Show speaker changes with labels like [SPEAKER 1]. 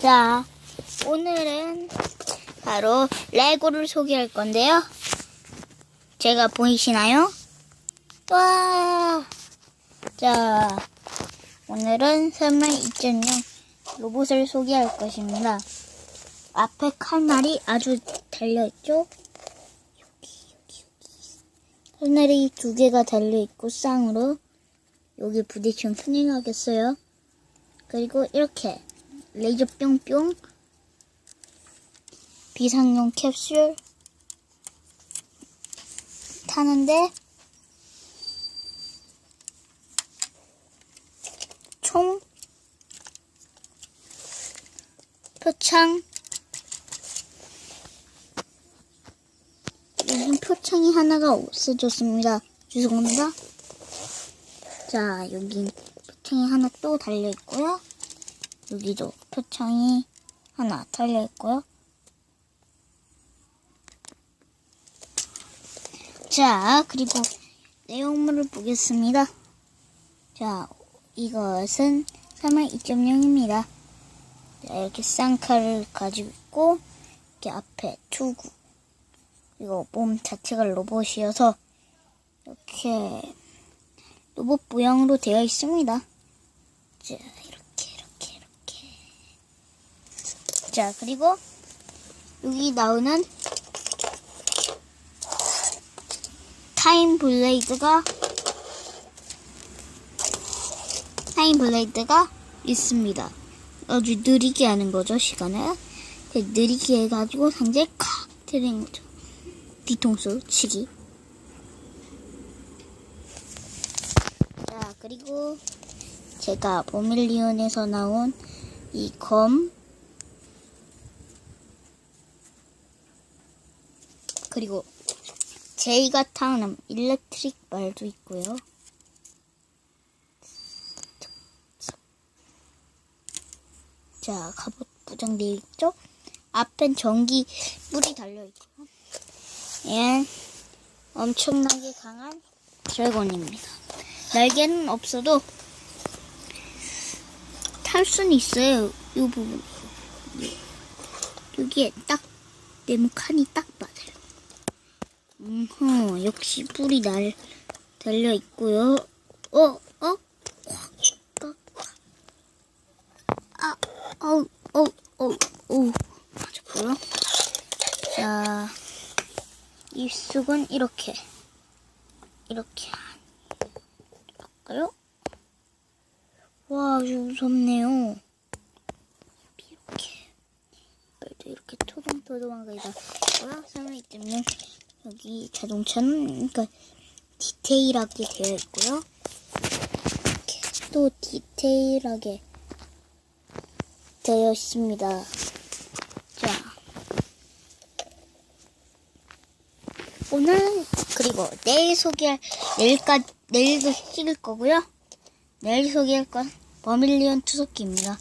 [SPEAKER 1] 자, 오늘은 바로 레고를 소개할 건데요. 제가 보이시나요? 와! 자, 오늘은 3월 2.0 로봇을 소개할 것입니다. 앞에 칼날이 아주 달려있죠? 여기, 여기, 여기. 칼날이 두 개가 달려있고 쌍으로 여기 부딪히면 큰일 나겠어요. 그리고 이렇게 레이저 뿅뿅 비상용 캡슐 타는데 총 표창 여기 표창이 하나가 없어졌습니다. 죄송합니다. 자, 여기 표창이 하나 또 달려 있고요. 여기도 표창이 하나 달려 있고요. 자, 그리고 내용물을 보겠습니다. 자, 이것은 3월 2.0입니다. 자, 이렇게 쌍칼을 가지고 있고, 이렇게 앞에 투구. 그리고 몸 자체가 로봇이어서, 이렇게 로봇 모양으로 되어 있습니다. 자, 이렇게, 이렇게, 이렇게. 자, 그리고 여기 나오는 타임 블레이드가 타임 블레이드가 있습니다. 아주 느리게 하는 거죠, 시간을. 느리게 해가지고 상자에 칵 때리는 거죠. 뒤통수 치기. 자, 그리고 제가 버밀리온에서 나온 이 검, 그리고 제이가 타는 일렉트릭 말도 있고요. 자, 갑옷 부장되어 있죠? 앞엔 전기 물이 달려있고요. 얘는 엄청나게 강한 드래곤입니다. 날개는 없어도 탈 수는 있어요. 이 부분. 여기에 딱 네모 칸이 딱 맞아요. 음, 역시 뿔이 날 달려 있고요. 어, 어. 아, 어우, 어우, 어우, 어우, 맞았고요. 자, 입속은 이렇게, 이렇게 할까요? 와, 아주 무섭네요. 이렇게. 그래도 이렇게 토동토동한 거다. 뭐야? 설명이 때문에 여기 자동차는 그러니까 디테일하게 되어 있고요. 이렇게 또 디테일하게 되어 있습니다. 자. 오늘 그리고 내일 소개할 내일까 내일도 찍을 거고요. 내일 소개할 건 버밀리언 투석기입니다.